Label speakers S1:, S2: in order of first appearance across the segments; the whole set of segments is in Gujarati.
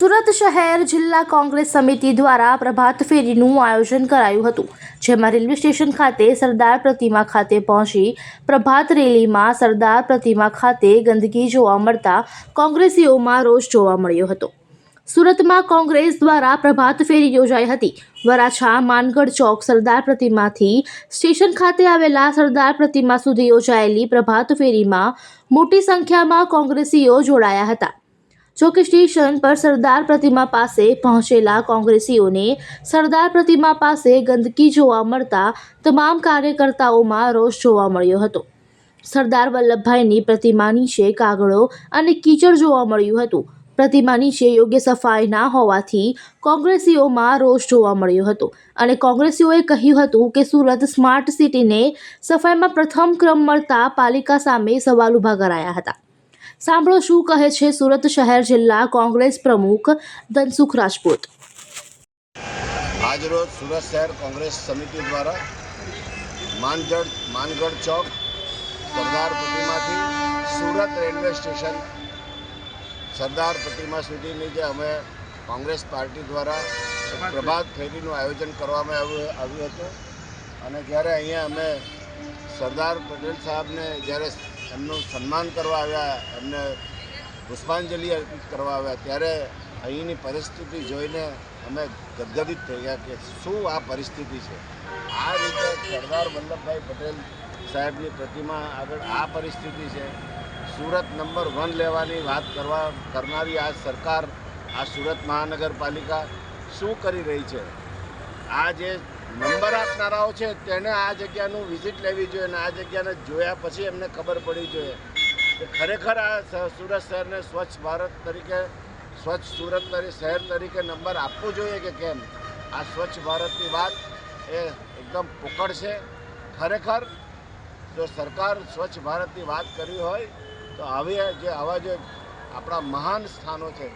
S1: સુરત શહેર જિલ્લા કોંગ્રેસ સમિતિ દ્વારા પ્રભાત ફેરીનું આયોજન કરાયું હતું, જેમાં રેલવે સ્ટેશન ખાતે સરદાર પ્રતિમા ખાતે પહોંચી પ્રભાત રેલીમાં સરદાર પ્રતિમા ખાતે ગંદકી જોવા મળતા કોંગ્રેસીઓમાં રોષ જોવા મળ્યો હતો. સુરતમાં કોંગ્રેસ દ્વારા પ્રભાત ફેરી યોજાઈ હતી. વરાછા, માનગઢ ચોક સરદાર પ્રતિમાથી સ્ટેશન ખાતે આવેલા સરદાર પ્રતિમા સુધી યોજાયેલી પ્રભાત ફેરીમાં મોટી સંખ્યામાં કોંગ્રેસીઓ જોડાયા હતા. જોકે સ્ટેશન પર સરદાર પ્રતિમા પાસે પહોંચેલા કોંગ્રેસીઓને સરદાર પ્રતિમા પાસે ગંદકી જોવા મળતા તમામ કાર્યકર્તાઓમાં રોષ જોવા મળ્યો હતો. સરદાર વલ્લભભાઈની પ્રતિમા નીચે કાગળો અને કીચડ જોવા મળ્યું હતું. પ્રતિમા નીચે યોગ્ય સફાઈ ના હોવાથી કોંગ્રેસીઓમાં રોષ જોવા મળ્યો હતો અને કોંગ્રેસીઓએ કહ્યું હતું કે સુરત સ્માર્ટ સિટીને સફાઈમાં પ્રથમ ક્રમ મળતા પાલિકા સામે સવાલ ઊભા કરાયા હતા. સાંભળો શું કહે છે સુરત શહેર જિલ્લા કોંગ્રેસ પ્રમુખ ધનસુખ રાજપૂત.
S2: આજરોજ સુરત શહેર કોંગ્રેસ સમિતિ દ્વારા માનગઢ માનગઢ ચોક, સરદાર પ્રતિમાથી સુરત રેલવે સ્ટેશન, સરદાર પ્રતિમા સુધીની જે અમે કોંગ્રેસ પાર્ટી દ્વારા પ્રભાત ફેરીનું આયોજન કરવામાં આવ્યું આવ્યું હતું. અને જ્યારે અહીંયા અમે સરદાર પટેલ સાહેબને જ્યારે એમનું સન્માન કરવા આવ્યા, એમને પુષ્પાંજલિ અર્પિત કરવા આવ્યા. ત્યારે અહીંની પરિસ્થિતિ જોઈને અમે ગદગદિત થઈ ગયા કે શું આ પરિસ્થિતિ છે? આ રીતે સરદાર વલ્લભભાઈ પટેલ સાહેબની પ્રતિમા આગળ આ પરિસ્થિતિ છે. સુરત નંબર વન લેવાની વાત કરવા, કરનારી આ સરકાર, આ સુરત મહાનગરપાલિકા શું કરી રહી છે? આ જે નંબર આપનારાઓ છે તેને આ જગ્યાનું વિઝિટ લેવી જોઈએ અને આ જગ્યાને જોયા પછી એમને ખબર પડવી જોઈએ. કે ખરેખર આ સુરત શહેરને સ્વચ્છ ભારત તરીકે, સ્વચ્છ સુરત શહેર તરીકે નંબર આપવો જોઈએ કે કેમ? આ સ્વચ્છ ભારતની વાત એ એકદમ પોકળ છે. ખરેખર જો સરકાર સ્વચ્છ ભારતની વાત કરી હોય, તો આવી જે આવા જે આપણા મહાન સ્થાનો છે,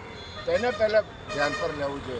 S2: તેને પહેલાં ધ્યાન પર લેવું જોઈએ.